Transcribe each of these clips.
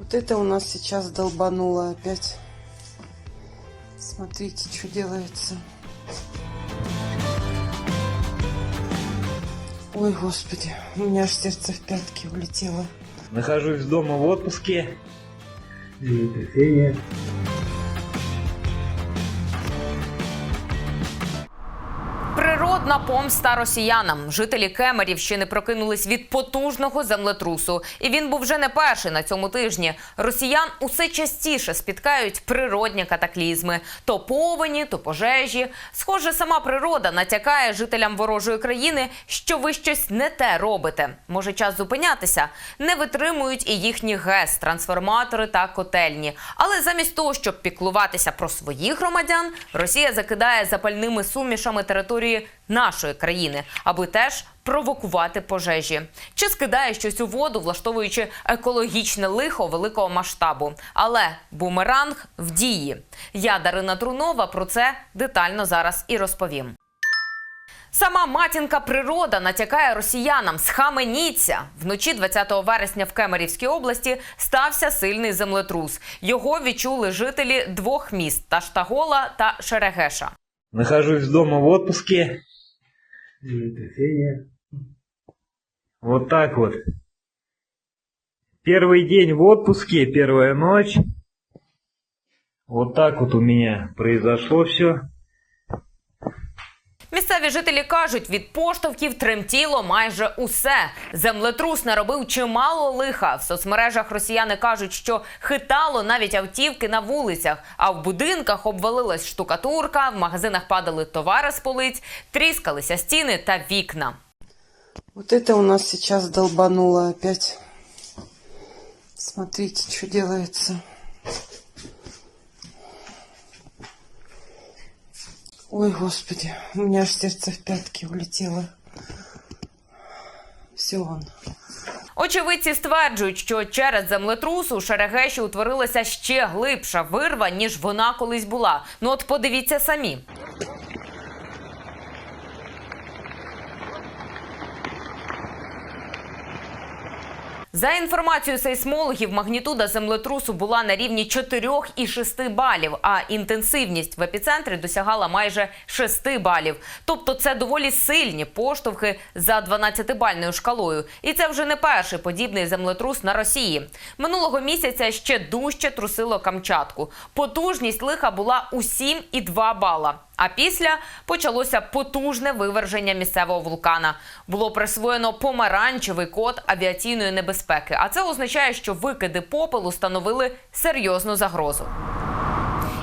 Вот это у нас сейчас долбануло опять. Смотрите, что делается. Ой, господи, у меня аж сердце в пятки улетело. Нахожусь дома в отпуске. Землетрясение. Природна помста росіянам. Жителі Кемерівщини прокинулись від потужного землетрусу, і він був вже не перший на цьому тижні. Росіян усе частіше спіткають природні катаклізми: то повені, то пожежі. Схоже, сама природа натякає жителям ворожої країни, що ви щось не те робите. Може, час зупинятися. Не витримують і їхні ГЕС, трансформатори та котельні. Але замість того, щоб піклуватися про своїх громадян, Росія закидає запальними сумішами території нашої країни, аби теж провокувати пожежі. Чи скидає щось у воду, влаштовуючи екологічне лихо великого масштабу. Але бумеранг в дії. Я Дарина Трунова про це детально зараз і розповім. Сама матінка природа натякає росіянам схаменіться. Вночі 20 вересня в Кемерівській області стався сильний землетрус. Його відчули жителі двох міст Таштагола та Шерегеша. Нахожусь дома в отпуске. Землетрясение. Вот так вот. Первый день в отпуске, первая ночь. Вот так вот у меня произошло все. Місцеві жителі кажуть, від поштовхів тремтіло майже усе. Землетрус наробив чимало лиха. В соцмережах росіяни кажуть, що хитало навіть автівки на вулицях, а в будинках обвалилась штукатурка, в магазинах падали товари з полиць, тріскалися стіни та вікна. Вот это у нас сейчас долбануло опять. Смотрите, что делается. Ой, господи, у меня аж сердце в пятки улетело. Все он. Очевидці стверджують, що через землетрус у Шерегеші утворилася ще глибша вирва, ніж вона колись була. Ну от подивіться самі. За інформацією сейсмологів, магнітуда землетрусу була на рівні 4,6 балів, а інтенсивність в епіцентрі досягала майже 6 балів. Тобто це доволі сильні поштовхи за 12-бальною шкалою. І це вже не перший подібний землетрус на Росії. Минулого місяця ще дужче трусило Камчатку. Потужність лиха була у 7,2 бала. А після почалося потужне виверження місцевого вулкана. Було присвоєно помаранчевий код авіаційної небезпеки. А це означає, що викиди попелу становили серйозну загрозу.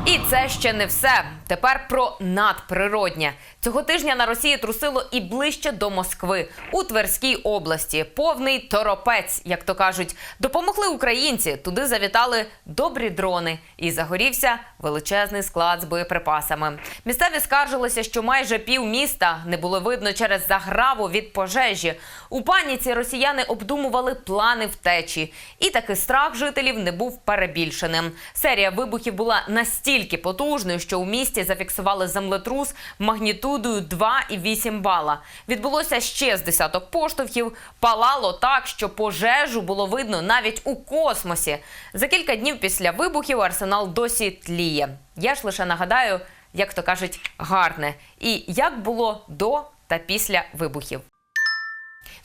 І це ще не все. Тепер про надприроднє. Цього тижня на Росії трусило і ближче до Москви у Тверській області. Повний торопець, як то кажуть, допомогли українці. Туди завітали добрі дрони, і загорівся величезний склад з боєприпасами. Місцеві скаржилися, що майже пів міста не було видно через заграву від пожежі. У паніці росіяни обдумували плани втечі, і таки страх жителів не був перебільшеним. Серія вибухів була настільки потужною, що у місті зафіксували землетрус магнітудою 2,8 бала. Відбулося ще з десяток поштовхів. Палало так, що пожежу було видно навіть у космосі. За кілька днів після вибухів арсенал досі тліє. Я ж лише нагадаю, як то кажуть, гарне. І як було до та після вибухів.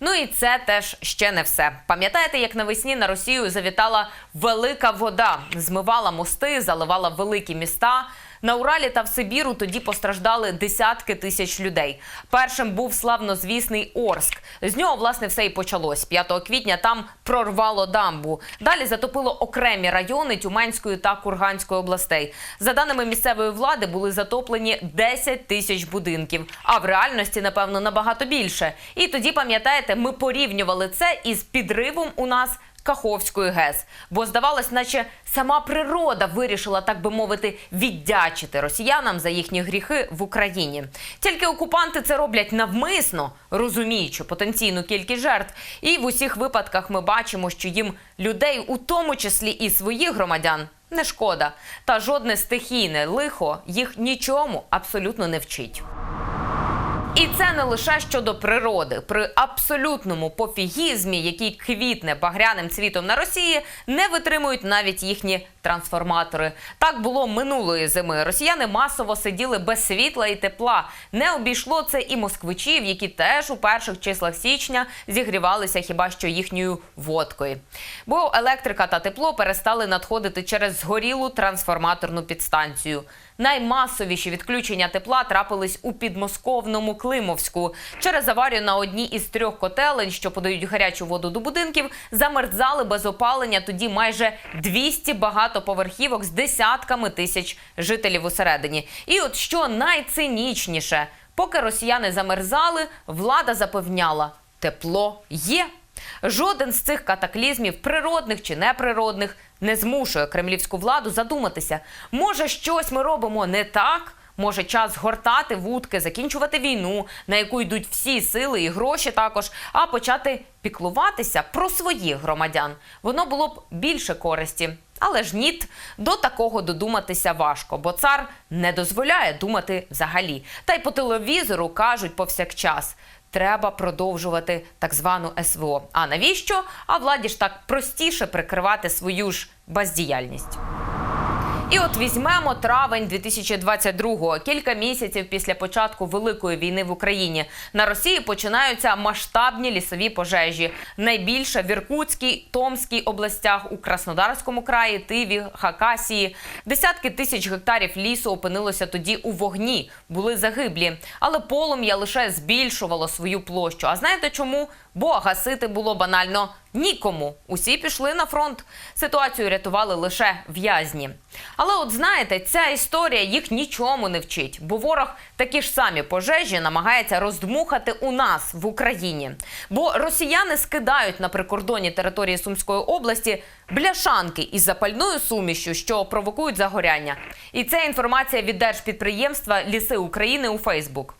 Ну і це теж ще не все. Пам'ятаєте, як навесні на Росію завітала велика вода, змивала мости, заливала великі міста. На Уралі та в Сибіру тоді постраждали десятки тисяч людей. Першим був славнозвісний Орск. З нього власне все і почалось. 5 квітня там прорвало дамбу. Далі затопило окремі райони Тюменської та Курганської областей. За даними місцевої влади, були затоплені 10 тисяч будинків. А в реальності, напевно, набагато більше. І тоді, пам'ятаєте, ми порівнювали це із підривом у нас. Каховської ГЕС, бо здавалось, наче сама природа вирішила, так би мовити, віддячити росіянам за їхні гріхи в Україні. Тільки окупанти це роблять навмисно, розуміючи потенційну кількість жертв. І в усіх випадках ми бачимо, що їм людей, у тому числі і своїх громадян, не шкода. Та жодне стихійне лихо їх нічому абсолютно не вчить. І це не лише щодо природи. При абсолютному пофігізмі, який квітне багряним цвітом на Росії, не витримують навіть їхні трансформатори. Так було минулої зими. Росіяни масово сиділи без світла і тепла. Не обійшло це і москвичів, які теж у перших числах січня зігрівалися хіба що їхньою водкою. Бо електрика та тепло перестали надходити через згорілу трансформаторну підстанцію. Наймасовіші відключення тепла трапились у підмосковному Климовську. Через аварію на одній із трьох котелень, що подають гарячу воду до будинків, замерзали без опалення тоді майже 200 багатоповерхівок з десятками тисяч жителів усередині. І от що найцинічніше, поки росіяни замерзали, влада запевняла, тепло є. Жоден з цих катаклізмів, природних чи неприродних, не змушує кремлівську владу задуматися. Може, щось ми робимо не так? Може, час згортати вудки, закінчувати війну, на яку йдуть всі сили і гроші також, а почати піклуватися про своїх громадян. Воно було б більше користі. Але ж ніт, до такого додуматися важко, бо цар не дозволяє думати взагалі. Та й по телевізору кажуть повсякчас. Треба продовжувати так звану СВО. А навіщо? А владі ж так простіше прикривати свою ж бездіяльність. І от візьмемо травень 2022-го. Кілька місяців після початку великої війни в Україні на Росії починаються масштабні лісові пожежі. Найбільше в Іркутській, Томській областях, у Краснодарському краї, Тиві, Хакасії. Десятки тисяч гектарів лісу опинилося тоді у вогні, були загиблі. Але полум'я лише збільшувало свою площу. А знаєте чому? Бо гасити було банально нікому. Усі пішли на фронт. Ситуацію рятували лише в'язні. Але от знаєте, ця історія їх нічому не вчить, бо ворог такі ж самі пожежі намагається роздмухати у нас в Україні. Бо росіяни скидають на прикордонні території Сумської області бляшанки із запальною сумішю, що провокують загоряння. І це інформація від держпідприємства Ліси України у Фейсбук.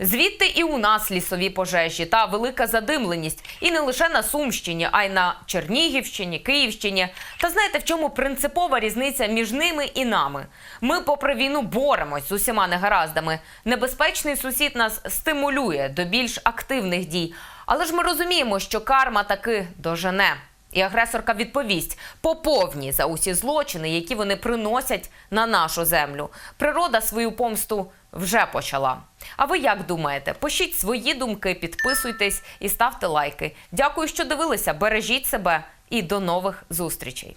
Звідти і у нас лісові пожежі та велика задимленість. І не лише на Сумщині, а й на Чернігівщині, Київщині. Та знаєте, в чому принципова різниця між ними і нами? Ми, попри війну, боремось з усіма негараздами. Небезпечний сусід нас стимулює до більш активних дій. Але ж ми розуміємо, що карма таки дожене. І агресорка відповість по повній за усі злочини, які вони приносять на нашу землю. Природа свою помсту вже почала. А ви як думаєте? Пишіть свої думки, підписуйтесь і ставте лайки. Дякую, що дивилися. Бережіть себе і до нових зустрічей.